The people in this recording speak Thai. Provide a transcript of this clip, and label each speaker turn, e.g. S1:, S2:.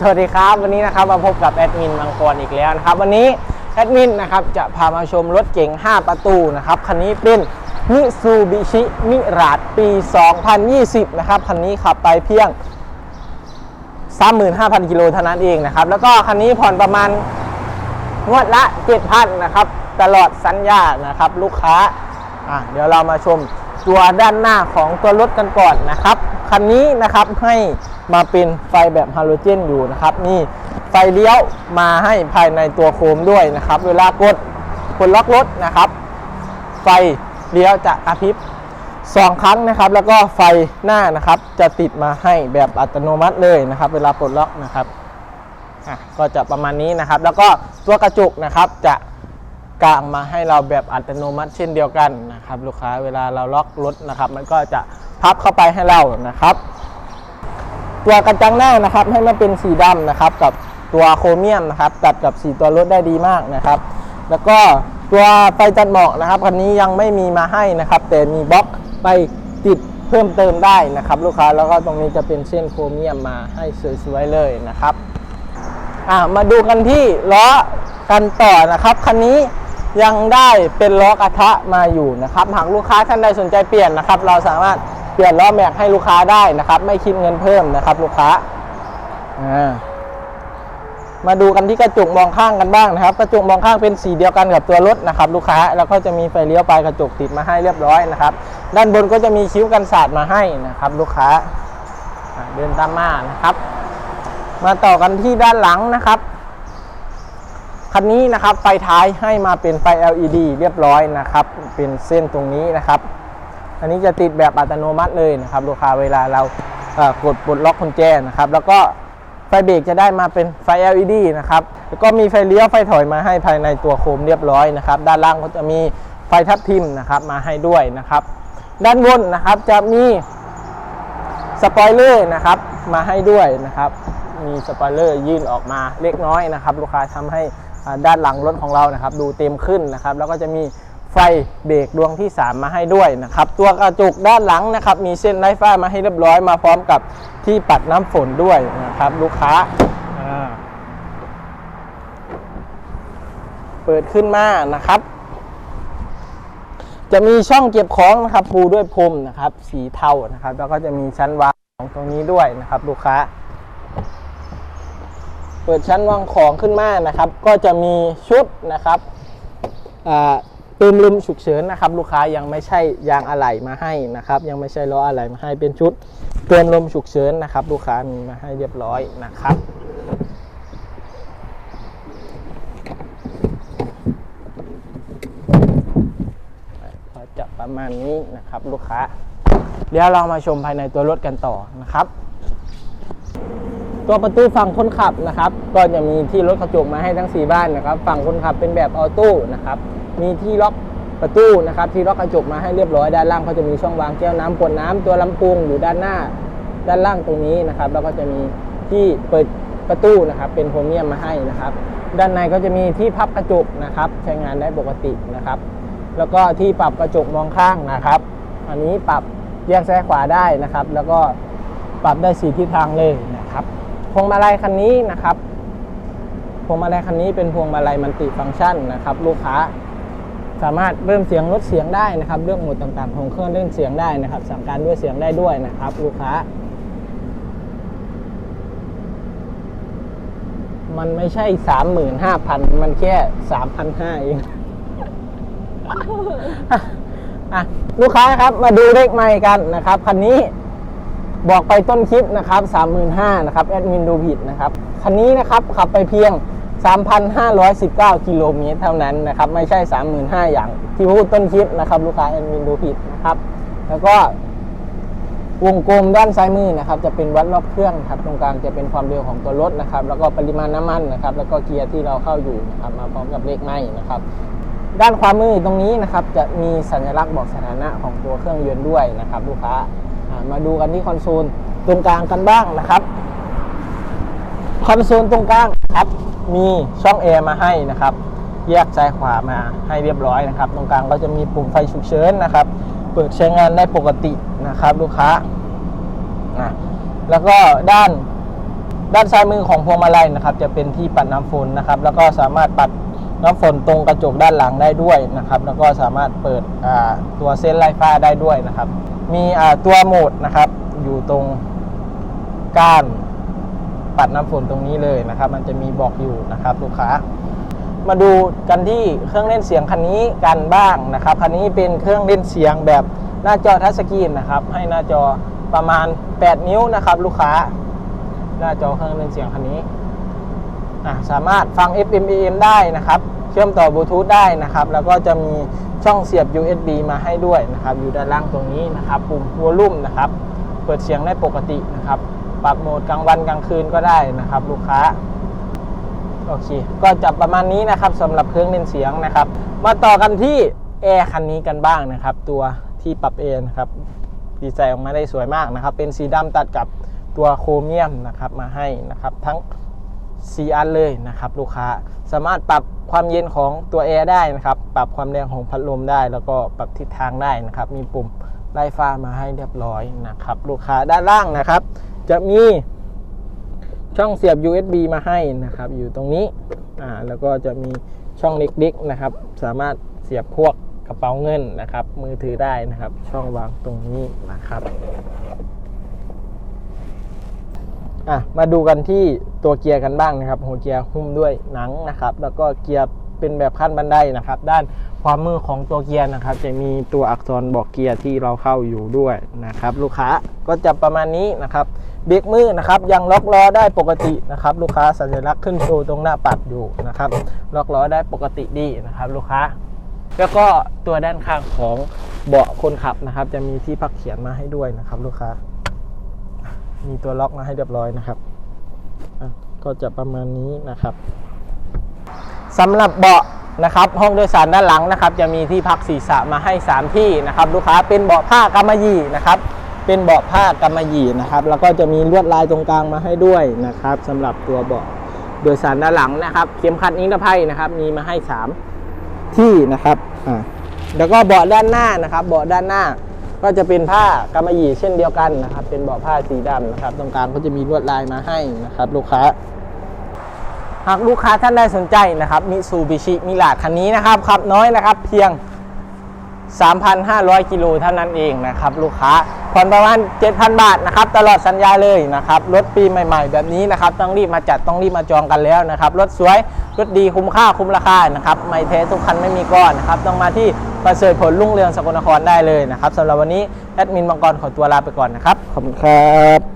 S1: สวัสดีครับ วันนี้นะครับมาพบกับแอดมินมังกรอีกแล้วนะครับวันนี้แอดมินนะครับจะพามาชมรถเก๋ง 5 ประตูนะครับคันนี้เป็นมิซูบิชิมิราดปี 2020 นะครับคันนี้ขับไปเพียง 35,000 กิโลเท่านั้นเองนะครับแล้วก็คันนี้ผ่อนประมาณงวดละ 7,000 นะครับ ตลอดสัญญานะครับลูกค้าอะเดี๋ยวเรามาชม ตัวด้านหน้าของตัวรถกันก่อนนะครับ คันนี้นะครับให้มาเป็นไฟแบบฮาโลเจนอยู่นะครับ นี่ไฟเลี้ยวมาให้ภายในตัวโคมด้วยนะครับ เวลากดกดล็อกรถนะครับ ไฟเลี้ยวจะกระพริบสองครั้งนะครับ แล้วก็ไฟหน้านะครับจะติดมาให้แบบอัตโนมัติเลยนะครับ เวลาปลดล็อกนะครับอะก็จะประมาณนี้นะครับ แล้วก็ตัวกระจกนะครับจะ กางมาให้เราแบบอัตโนมัติเช่นเดียวกันนะครับลูกค้าเวลาเราล็อกรถนะครับ มันก็จะพับเข้าไปให้เรานะครับ ตัวกระจังหน้านะครับให้มันเป็นสีดำนะครับ กับตัวโครเมียมนะครับ ตัดกับสีตัวรถได้ดีมากนะครับ แล้วก็ตัวไฟจัดหมอกนะครับคันนี้ยังไม่มีมาให้นะครับ แต่มีบล็อกไปติดเพิ่มเติมได้นะครับลูกค้าแล้วก็ตรงนี้จะเป็นเส้นโครเมียมมาให้สวยๆเลยนะครับอ่ามาดูกันที่ล้อกันต่อนะครับคันนี้ ยังได้เป็นล้อกระทะมาอยู่นะครับหากลูกค้าท่านใดสนใจเปลี่ยนนะครับ เราสามารถเปลี่ยนล้อแม็กให้ลูกค้าได้นะครับ ไม่คิดเงินเพิ่มนะครับ ลูกค้ามาดูกันที่กระจกมองข้างกันบ้างนะครับ กระจกมองข้างเป็นสีเดียวกันกับตัวรถนะครับ ลูกค้าแล้วก็จะมีไฟเลี้ยวปลายกระจกติดมาให้เรียบร้อยนะครับ ด้านบนก็จะมีคิ้วกันสาดมาให้นะครับ ลูกค้าเดินตามมานะครับ มาต่อกันที่ด้านหลังนะครับ คันนี้นะครับไฟท้ายให้มาเป็นไฟ LED เรียบร้อยนะครับ เป็นเส้นตรงนี้นะครับ อันนี้จะติดแบบอัตโนมัติเลยนะครับลูกค้าเวลาเรากดปลดล็อกกุญแจนะครับ แล้วก็ไฟเบรกจะได้มาเป็นไฟ LED นะครับ แล้วก็มีไฟเลี้ยวไฟถอยมาให้ภายในตัวโคมเรียบร้อยนะครับ ด้านล่างก็จะมีไฟทับทิมนะครับมาให้ด้วยนะครับ ด้านบนนะครับจะมีสปอยเลอร์นะครับมาให้ด้วยนะครับ มีสปอยเลอร์ยื่นออกมาเล็กน้อยนะครับ ลูกค้าทำให้ ด้านหลังรถของเรานะครับ ดูเต็มขึ้นนะครับ แล้วก็จะมีไฟเบรกดวงที่ 3 มาให้ด้วยนะครับ ตัวกระจกด้านหลังนะครับ มีเส้นไร้ฟ้ามาให้เรียบร้อยมาพร้อมกับที่ปัดน้ำฝนด้วยนะครับ ลูกค้าอ่าเปิดขึ้นมานะครับ จะมีช่องเก็บของนะครับปูด้วยพรมนะครับ สีเทานะครับ แล้วก็จะมีชั้นวางของตรงนี้ด้วยนะครับ ลูกค้า เปิดชั้นวางของขึ้นมานะครับ ก็จะมีชุดนะครับเติมลมฉุกเฉินนะครับ ลูกค้ายังไม่ใช่ยางอะไหล่มาให้นะครับ ยังไม่ใช่ล้ออะไหล่มาให้เป็นชุดเติมลมฉุกเฉินนะครับ ลูกค้ามีมาให้เรียบร้อยนะครับก็จะประมาณนี้นะครับ ลูกค้า เดี๋ยวเรามาชมภายในตัวรถกันต่อนะครับ ตัวประตูฝั่งคนขับนะครับ ก็จะมีที่รถกระจกมาให้ทั้ง 4 บ้านนะครับ ฝั่งคนขับเป็นแบบออโต้นะครับ มีที่ล็อกประตูนะครับ ที่ล็อกกระจกมาให้เรียบร้อยด้านล่างเขาจะมีช่องวางแก้วน้ำกดน้ำตัวลำโพงอยู่ด้านหน้า ด้านล่างตรงนี้นะครับ แล้วก็จะมีที่เปิดประตูนะครับ เป็นโครเมียมมาให้นะครับ ด้านในก็จะมีที่พับกระจกนะครับ ใช้งานได้ปกตินะครับ แล้วก็ที่ปรับกระจกมองข้างนะครับ อันนี้ปรับแยกซ้ายขวาได้นะครับ แล้วก็ปรับได้สีทิศทางเลยน วงมาลัยคันนี้นะครับพวงมาลัยคันนี้เป็นพวงมาลัยมัลติฟังก์ชันนะครับ ลูกค้าสามารถเพิ่มเสียงลดเสียงได้นะครับเรื่องโหมดต่างๆ ของเครื่องเล่นเสียงได้นะครับ สั่งการด้วยเสียงได้ด้วยนะครับ ลูกค้า มันไม่ใช่สามหมื่นห้าพันมันแค่สามพันห้าเองอะลูกค้าครับมาดูเลขใหม่กันนะครับคันนี้ บอกไปต้นคลิปนะครับ35,000นะครับแอดมินดูผิดนะครับคันนี้นะครับขับไปเพียง 3,519 กิโลเมตรเท่านั้นนะครับไม่ใช่ 35,000อย่างที่พูดต้นคลิปนะครับลูกค้าแอดมินดูผิดนะครับแล้วก็วงกลมด้านซ้ายมือนะครับจะเป็นวัดรอบเครื่องครับตรงกลางจะเป็นความเร็วของตัวรถนะครับ แล้วก็ปริมาณน้ำมันนะครับ แล้วก็เกียร์ที่เราเข้าอยู่นะครับมาพร้อมกับเลขไม้นะครับ ด้านขวามือตรงนี้นะครับจะมีสัญลักษณ์บอกสถานะของตัวเครื่องยนต์ด้วยนะครับ ลูกค้า มาดูกันที่คอนโซลตรงกลางกันบ้างนะครับ คอนโซลตรงกลางครับมีช่องแอร์มาให้นะครับ แยกซ้ายขวามาให้เรียบร้อยนะครับ ตรงกลางก็จะมีปุ่มไฟฉุกเฉินนะครับ เปิดใช้งานได้ปกตินะครับ ลูกค้าอะแล้วก็ด้านด้านซ้ายมือของพวงมาลัยนะครับ จะเป็นที่ปัดน้ำฝนนะครับ แล้วก็สามารถปัดน้ำฝนตรงกระจกด้านหลังได้ด้วยนะครับ แล้วก็สามารถเปิดตัวเส้นไล่ฟ้าได้ด้วยนะครับ มีตัวโหมดนะครับ อยู่ตรงก้านปัดน้ำฝนตรงนี้เลยนะครับ มันจะมีบอกอยู่นะครับลูกค้า มาดูกันที่เครื่องเล่นเสียงคันนี้กันบ้างนะครับคันนี้เป็นเครื่องเล่นเสียงแบบหน้าจอทัชสกรีนนะครับ ให้หน้าจอประมาณ 8 นิ้วนะครับ ลูกค้า หน้าจอเครื่องเล่นเสียงคันนี้สามารถฟัง FM AM ได้นะครับ เชื่อมต่อบลูทูธได้นะครับ แล้วก็จะมี ช่องเสียบ USB มาให้ด้วยนะครับ อยู่ด้านล่างตรงนี้นะครับ ปุ่มวอลลุ่มนะครับ เปิดเสียงได้ปกตินะครับ ปรับโหมดกลางวันกลางคืนก็ได้นะครับ ลูกค้า โอเค ก็จะประมาณนี้นะครับสำหรับเครื่องเล่นเสียงนะครับ มาต่อกันที่แอร์คันนี้กันบ้างนะครับ ตัวที่ปรับเอนนะครับ ดีไซน์ออกมาได้สวยมากนะครับ เป็นสีดำตัดกับตัวโครเมียมนะครับ มาให้นะครับ ทั้ง 4 อันเลยนะครับ ลูกค้าสามารถปรับความเย็นของตัวแอร์ได้นะครับ ปรับความแรงของพัดลมได้ แล้วก็ปรับทิศทางได้นะครับ มีปุ่มไล่ฟ้ามาให้เรียบร้อยนะครับ ลูกค้าด้านล่างนะครับ จะมีช่องเสียบ USB มาให้นะครับ อยู่ตรงนี้อ่าแล้วก็จะมีช่องเล็กๆนะครับ สามารถเสียบพวกกระเป๋าเงินนะครับ มือถือได้นะครับ ช่องวางตรงนี้นะครับอะมาดูกันที่ ตัวเกียร์กันบ้างนะครับ หัวเกียร์หุ้มด้วยหนังนะครับ แล้วก็เกียร์เป็นแบบขั้นบันไดนะครับ ด้านความมือของตัวเกียร์นะครับ จะมีตัวอักษรบอกเกียร์ที่เราเข้าอยู่ด้วยนะครับ ลูกค้าก็จะประมาณนี้นะครับเบรกมือนะครับยังล็อกล้อได้ปกตินะครับ ลูกค้าสัญลักษณ์ขึ้นโชว์ตรงหน้าปัดอยู่นะครับ ล็อกล้อได้ปกติดีนะครับ ลูกค้า แล้วก็ตัวด้านข้างของเบาะคนขับนะครับ จะมีที่พักเขียนมาให้ด้วยนะครับ ลูกค้า มีตัวล็อกมาให้เรียบร้อยนะครับ ก็จะประมาณนี้นะครับสำหรับเบาะนะครับห้องโดยสารด้านหลังนะครับ จะมีที่พักศีรษะมาให้ 3 ที่นะครับ ลูกค้าเป็นเบาะผ้ากำมะหยี่นะครับ เป็นเบาะผ้ากำมะหยี่นะครับ แล้วก็จะมีลวดลายตรงกลางมาให้ด้วยนะครับสำหรับตัวเบาะโดยสารด้านหลังนะครับเข็มขัดนิรภัยนะครับ มีมาให้ 3 ที่นะครับอ่าแล้วก็เบาะด้านหน้านะครับ เบาะด้านหน้า ก็จะเป็นผ้ากำมะหยี่เช่นเดียวกันนะครับ เป็นเบาะผ้าสีดำนะครับ ตรงกลางก็จะมีลวดลายมาให้นะครับ ลูกค้า หากลูกค้าท่านใดสนใจนะครับมิซูบิชิมิลาดคันนี้นะครับขับน้อยนะครับ เพียง 3,500 กิโลเท่านั้นเองนะครับ ลูกค้าผ่อนประมาณ 7,000 บาทนะครับ ตลอดสัญญาเลยนะครับ รถปีใหม่ ๆ แบบนี้นะครับ ต้องรีบมาจัดต้องรีบมาจองกันแล้วนะครับ รถสวย รถดีคุ้มค่าคุ้มราคานะครับ ไม่แท้ทุกคันไม่มีก้อนนะครับ ต้องมาที่ ประเสริฐผลรุ่งเรืองสกลนครได้เลยนะครับสำหรับวันนี้แอดมินมังกรขอตัวลาไปก่อนนะครับ ขอบคุณครับ